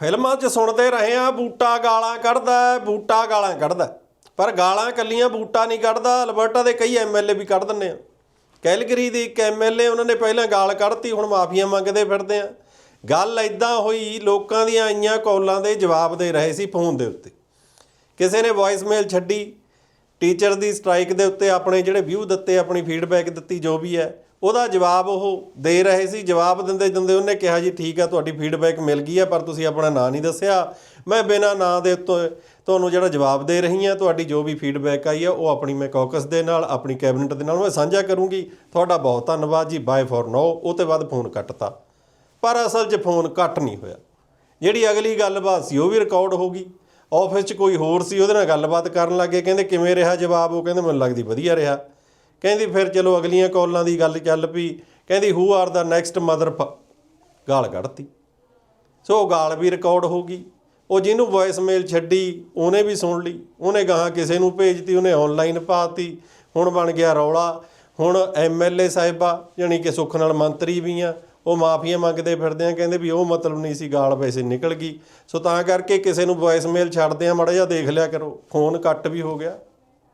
ਫਿਲਮਾਂ 'ਚ ਸੁਣਦੇ ਰਹੇ ਆ, ਬੂਟਾ ਗਾਲਾਂ ਕੱਢਦਾ, ਬੂਟਾ ਗਾਲਾਂ ਕੱਢਦਾ। ਪਰ ਗਾਲਾਂ ਕੱਲੀਆਂ ਬੂਟਾ ਨਹੀਂ ਕੱਢਦਾ, ਅਲਬਰਟਾ ਦੇ ਕਈ ਐਮਐਲਏ ਵੀ ਕੱਢ ਦਿੰਦੇ ਆ। ਕੈਲਗਰੀ ਦੇ ਇੱਕ ਐਮਐਲਏ ਉਹਨਾਂ ਨੇ ਪਹਿਲਾਂ ਗਾਲ ਕੱਢਤੀ, ਹੁਣ ਮਾਫੀਆਂ ਮੰਗਦੇ ਫਿਰਦੇ ਆ। ਗੱਲ ਐਦਾਂ ਹੋਈ, ਲੋਕਾਂ ਦੀਆਂ ਆਈਆਂ ਕਾਲਾਂ ਦੇ ਜਵਾਬ ਦੇ ਰਹੇ ਸੀ ਫੋਨ ਦੇ ਉੱਤੇ। ਕਿਸੇ ਨੇ ਵੌਇਸਮੇਲ ਛੱਡੀ ਟੀਚਰ ਦੀ ਸਟ੍ਰਾਈਕ ਦੇ ਉੱਤੇ ਆਪਣੇ ਜਿਹੜੇ ਵਿਊ ਦਿੱਤੇ, ਆਪਣੀ ਫੀਡਬੈਕ ਦਿੱਤੀ, ਜੋ ਵੀ ਹੈ, ਉਹਦਾ ਜਵਾਬ ਉਹ ਦੇ ਰਹੇ ਸੀ, ਜਵਾਬ ਦਿੰਦੇ ਦਿੰਦੇ ਉਹਨੇ ਕਿਹਾ ਜੀ, ਠੀਕ ਆ, ਤੁਹਾਡੀ ਫੀਡਬੈਕ ਮਿਲ ਗਈ ਆ, ਪਰ ਤੁਸੀਂ ਆਪਣਾ ਨਾਂ ਨਹੀਂ ਦੱਸਿਆ। ਮੈਂ ਬਿਨਾਂ ਨਾਂ ਦੇ ਉੱਤੇ ਤੁਹਾਨੂੰ ਜਿਹੜਾ ਜਵਾਬ ਦੇ ਰਹੀ ਆ ਤੁਹਾਡੀ ਜੋ ਵੀ ਫੀਡਬੈਕ ਆਈ ਆ, ਉਹ ਆਪਣੀ ਮੈਂ ਕੌਕਸ ਦੇ ਨਾਲ, ਆਪਣੀ ਕੈਬਨਿਟ ਦੇ ਨਾਲ ਮੈਂ ਸਾਂਝਾ ਕਰੂੰਗੀ। ਤੁਹਾਡਾ ਬਹੁਤ ਧੰਨਵਾਦ ਜੀ ਬਾਏ ਫॉर ਨੋ ਉਹ ਤੋਂ ਬਾਅਦ ਫੋਨ ਕੱਟਤਾ। ਪਰ ਅਸਲ 'ਚ ਫੋਨ ਕੱਟ ਨਹੀਂ ਹੋਇਆ। ਜਿਹੜੀ ਅਗਲੀ ਗੱਲਬਾਤ ਸੀ, ਉਹ ਵੀ ਰਿਕਾਰਡ ਹੋ ਗਈ। ਆਫਿਸ 'ਚ ਕੋਈ ਹੋਰ ਸੀ, ਉਹਦੇ ਨਾਲ ਗੱਲਬਾਤ ਕਰਨ ਲੱਗੇ ਕਹਿੰਦੇ ਕਿਵੇਂ ਰਿਹਾ ਜਵਾਬ? ਉਹ ਕਹਿੰਦੇ ਮੈਨੂੰ ਲੱਗਦੀ ਵਧੀਆ ਰਿਹਾ। ਕਹਿੰਦੀ ਫਿਰ ਚਲੋ ਅਗਲੀਆਂ ਕਾਲਾਂ ਦੀ ਗੱਲ ਚੱਲ ਪਈ। ਕਹਿੰਦੀ who are the next mother ਗਾਲ ਕੱਢਤੀ। ਸੋ ਉਹ ਗਾਲ ਵੀ ਰਿਕਾਰਡ ਹੋ ਗਈ। ਉਹ ਜਿਹਨੂੰ ਵੌਇਸ ਮੇਲ ਛੱਡੀ, ਉਹਨੇ ਵੀ ਸੁਣ ਲਈ। ਉਹਨੇ ਗਾਹਾਂ ਕਿਸੇ ਨੂੰ ਭੇਜਤੀ, ਉਹਨੇ ਆਨਲਾਈਨ ਪਾਤੀ। ਹੁਣ ਬਣ ਗਿਆ ਰੌਲਾ। ਹੁਣ ਐਮਐਲਏ ਸਾਹਿਬਾ ਜਾਣੀ ਕਿ ਸੁੱਖ ਨਾਲ ਮੰਤਰੀ ਵੀ ਆ। ਉਹ ਮਾਫੀਆਂ ਮੰਗਦੇ ਫਿਰਦੇ ਆ, ਕਹਿੰਦੇ ਵੀ ਉਹ ਮਤਲਬ ਨਹੀਂ ਸੀ, ਗਾਲ ਵੈਸੇ ਨਿਕਲ ਗਈ। ਸੋ ਤਾਂ ਕਰਕੇ ਕਿਸੇ ਨੂੰ ਵੌਇਸ ਮੇਲ ਛੱਡਦੇ ਆ, ਮੜਾ ਜਿਹਾ ਦੇਖ ਲਿਆ ਕਰੋ, ਫੋਨ ਕੱਟ ਵੀ ਹੋ ਗਿਆ।